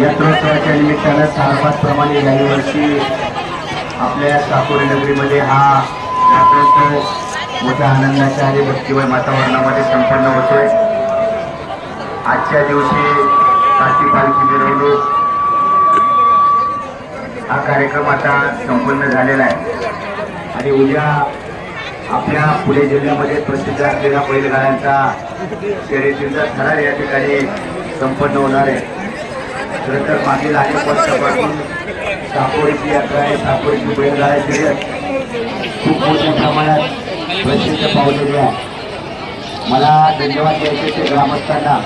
यंत्रोत्सवाच्या निमित्तानं सारपातप्रमाणे याही वर्षी आपल्या साकोरी नगरीमध्ये हा यात्रोत्सव मोठ्या आनंदाच्या आणि भक्तिमय वातावरणामध्ये संपन्न होतोय. आजच्या दिवशी काठी पालखी मिरवणूक हा कार्यक्रम आता संपन्न झालेला आहे. आणि उद्या आपल्या पुणे जिल्ह्यामध्ये प्रसिद्ध असलेल्या बैलगाड्यांचा शर्यतीचा थरार या ठिकाणी संपन्न होणार आहे. खरं तर मागील अनेक वर्षापासून साकोरीची यात्रा आहे साकोरीची बैलगाड्या शर्यत खूप मोठ्या प्रमाणात प्रसिद्ध पावलेली आहे. मला धन्यवाद द्यायचे ते ग्रामस्थांना.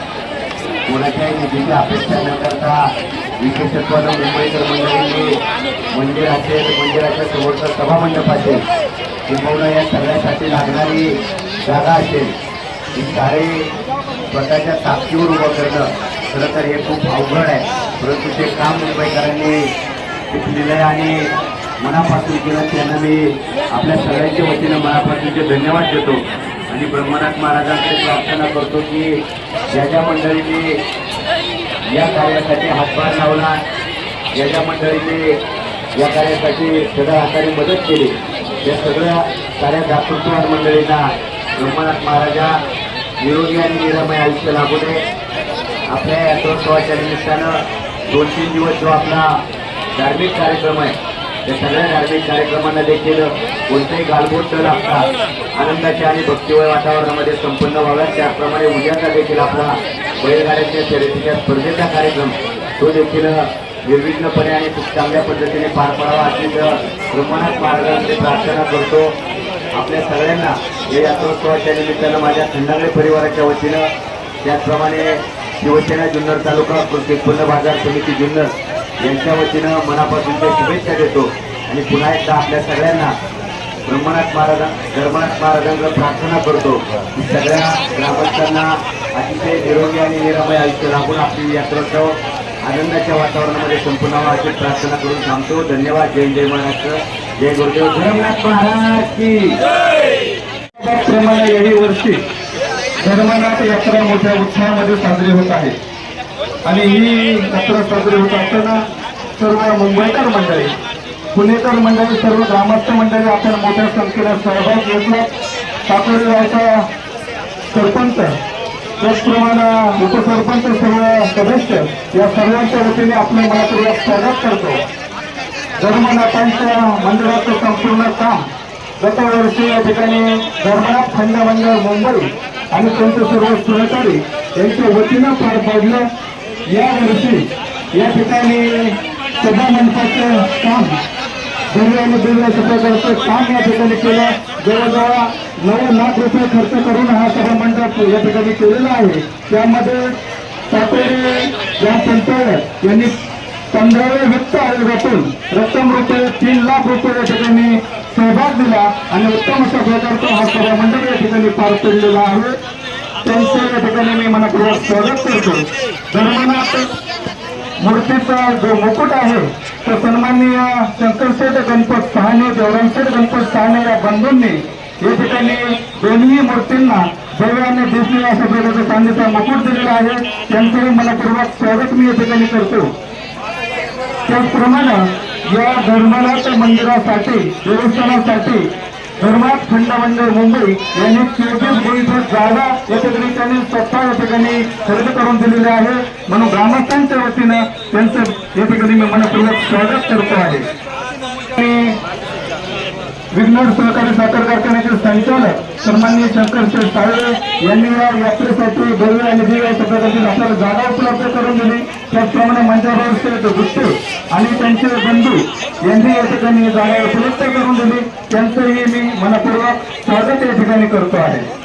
कोणाच्याही निधीची अपेक्षा न करता विशेषत्वानं मुंबईकर मंडळींनी मंदिर असेल मंदिराच्या समोरचा सभामंडप असेल किंबहुना या सगळ्यासाठी लागणारी जागा असेल ही सारे स्वतःच्या ताकदीवर उभं करणं खरं तर हे खूप अवघड आहे. परंतु ते काम मुंबईकरांनी शिकलेलं आहे आणि मनापासून केलं त्यांना मी आपल्या सगळ्यांच्या वतीनं मनापासूनचे धन्यवाद देतो. आणि ब्रह्मनाथ महाराजांकडे प्रार्थना करतो की ज्या ज्या मंडळींनी या कार्यासाठी हातभार लावला ज्या ज्या मंडळींनी या कार्यासाठी सगळ्या हाताने मदत केली त्या सगळ्या साऱ्या दातृत्ववान मंडळींना ब्रह्मनाथ महाराजा निरोगी आणि निरामय आयुष्य लागू दे. आपल्या यात्रोत्सवाच्या निमित्तानं दोन तीन दिवस जो आपला धार्मिक कार्यक्रम आहे त्या सगळ्या धार्मिक कार्यक्रमांना देखील कोणतेही गालबोट न लागता आनंदाच्या आणि भक्तिमय वातावरणामध्ये संपन्न व्हाव्या त्याचप्रमाणे उद्याचा देखील आपला बैलगाड्याच्या शर्यतीच्या स्पर्धेचा कार्यक्रम तो देखील निर्विघ्नपणे आणि खूप चांगल्या पद्धतीने पार पडावा अशी ब्रह्मनाथ महाराजांची प्रार्थना करतो. आपल्या सगळ्यांना या यात्रोत्सवाच्या निमित्तानं माझ्या खंडागळे परिवाराच्या वतीनं त्याचप्रमाणे शिवसेना जुन्नर तालुका कृषी उत्पन्न बाजार समिती जुन्नर यांच्या वतीनं मनापासूनच्या शुभेच्छा देतो. आणि पुन्हा एकदा आपल्या सगळ्यांना ब्रह्मनाथ महाराजां धर्मनाथ महाराजांकडे प्रार्थना करतो की सगळ्या ग्रामस्थांना अतिशय निरोगी आणि निरामय आयुष्य लाभून आपली यात्रोत्सव आनंदाच्या वातावरणामध्ये संपूर्ण अशी प्रार्थना करून थांबतो. धन्यवाद. जय जय महाराष्ट्र. जय गुरुदेव. धर्मनाथ महाराज की. त्याचप्रमाणे याही वर्षी धर्मनाथ यात्रा मोठ्या उत्साहामध्ये साजरी होत आहे. आणि ही यात्रा साजरी होत असताना सर्व मुंबईकर मंडळी पुणेकर मंडळी सर्व ग्रामस्थ मंडळी आपण मोठ्या संख्येने सहभाग घेतला. साकोरी सरपंच त्याचप्रमाणे उपसरपंच सर्व सदस्य या सर्वांच्या वतीने आपल्या मनापूर्वक स्वागत करतो. धर्मनाथांच्या मंदिराचं संपूर्ण काम गतवर्षी या ठिकाणी धर्मनाथ खंड मंडळ मुंबई आणि त्यांचे सर्व सहकारी यांच्या वतीनं पार पडलं. या वर्षी या ठिकाणी सभा मंडपाचं काम दिल्ली आणि सभागृहाचं काम या ठिकाणी केलं. जवळजवळ नऊ लाख रुपये खर्च करून हा सभा मंडप या ठिकाणी केलेला आहे. त्यामध्ये सातोरी ग्रामपंचायत यांनी पंधराव्या वित्त आयोगातून रक्कम रुपये तीन लाख रुपये या ठिकाणी सहभाग दिला आणि उत्तम सभा प्रकारचा हा सभा मंडप ठिकाणी पार पडलेला आहे. त्यांचं या ठिकाणी मी मनापूर्वक स्वागत करतो. धर्मनाथ मूर्तीचा जो मुकुट आहे तो सन्माननीय शंकरशेठ गणपत सहाने देवरामशेठ गणपत सहाने या बंधूंनी या ठिकाणी दोन्ही मूर्तींना भव्य आणि दिसणे अशा प्रकारचा चांदीचा मुकुट दिलेला आहे. त्यांचंही मनापूर्वक स्वागत मी या ठिकाणी करतो. त्याचप्रमाणे या धर्मनाथ मंदिरासाठी देवस्थानासाठी धर्मात खंड मंदिर मुंबई यांनी चोवीस गुंठ जागा या ठिकाणी त्यांनी स्वतः या ठिकाणी खरेदी करून दिलेली आहे. म्हणून ग्रामस्थांच्या वतीनं त्यांचं या ठिकाणी मी मनपूर्वक स्वागत करतो आहे. आणि विघ्नर सहकारी साखर कारखान्याचे संचालक सन्माननीय शंकरशेठ साळे यांनी या यात्रेसाठी भव्य आणि दिव्य अशा आपल्याला जागा उपलब्ध करून दिली. त्याचप्रमाणे मंचाभाऊ शेठ गुप्ते आणि त्यांचे बंधू यांनी या ठिकाणी जागा उपलब्ध करून दिली. त्यांचंही मी मनपूर्वक स्वागत या ठिकाणी करतो आहे.